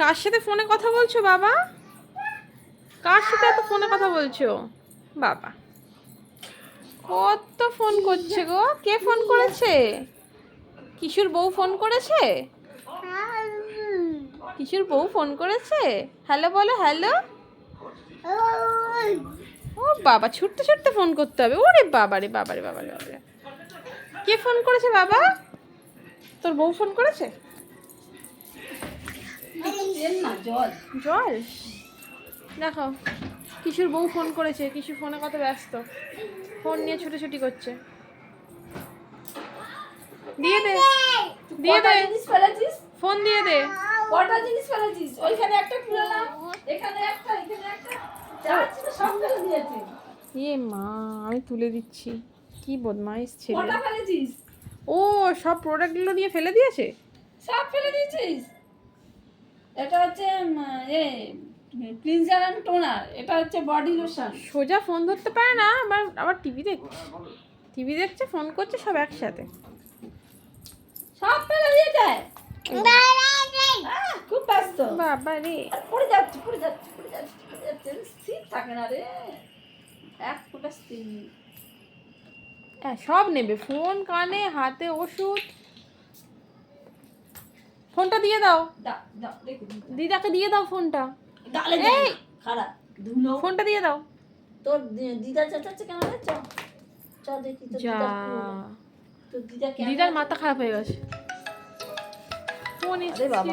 কার সাথে ফোনে কথা বলছো, বাবা? কার সাথে এত ফোনে কথা বলছো? বাবা। কত ফোন করছে গো? কে ফোন করেছে? কিশোর বউ ফোন করেছে? কিশোর বউ ফোন করেছে? হ্যালো বলো, হ্যালো। ও বাবা, ছুটতে ছুটতে ফোন করতে হবে। ওরে বাবারে বাবারে বাবা রে বাবা রে বাবা রে। কে ফোন করেছে, বাবা? তোর বউ ফোন করেছে? জল। দেখো কিশোর বউ ফোন করেছে কিশোর ফোনে কত ব্যস্ত। ফোন নিয়ে ছুটোছুটি করছে। দিয়ে দে দিয়ে দে। ফোন দিয়ে দে। কটা জিনিস ফেলেছিস? ওইখানে একটা ফেলাম এখানে একটা এখানে একটা। সব ফেলে দিয়েছি। ইয়ে মা আমি তুলে দিচ্ছি। কি বদমাইশ ছেলে। ও সব প্রোডাক্টগুলো নিয়ে ফেলে দিয়েছে? সব ফেলে দিয়েছিস? এটা হচ্ছে এ ক্লিনজার অ্যান্ড টোনার এটা হচ্ছে বডি লোশন সোজা ফোন ধরতে পারে না আবার আবার টিভি দেখছে। টিভি দেখছে ফোন করছে সব একসাথে। সব ফেলে দিয়ে যায়। খুব ব্যস্ত। বাবা রে। পড়ে যাচ্ছে পড়ে যাচ্ছে পড়ে যাচ্ছে পড়ে যাচ্ছে। স্থির থাকে না রে। এক ফুটা স্থির হ্যাঁ সব নেবে। ফোন কানে হাতে ওষুধ। ফোনটা দিয়ে দাও। দিদাকে দিয়ে দাও ফোনটা। এই! খারাপ ফোনটা দিয়ে দাও। তোর দিদা চেঁচাচ্ছে কেন চ দেখি দিদার মাথা খারাপ হয়ে গেছে। ফোন বাবা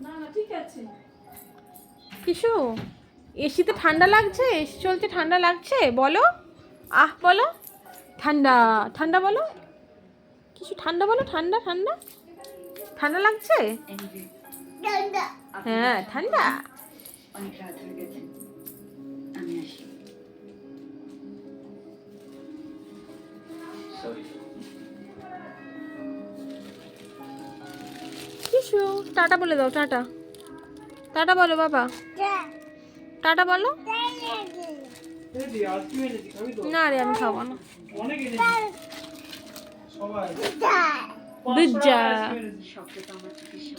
না না ঠিক আছে। কিশু এসিতে ঠান্ডা লাগছে? এসি চলছে ঠান্ডা লাগছে? বলো। আহ বলো। ঠান্ডা ঠান্ডা বলো? কিছু ঠান্ডা বলো? ঠান্ডা ঠান্ডা? ঠান্ডা লাগছে? হ্যাঁ ঠান্ডা। অনেক রাত হয়ে গেছে। আমি আসি। কিশু টাটা বলে দাও টাটা। টাটা বলো বাবা। টাটা বলো। না রে আমি খাব না। বিজ্জা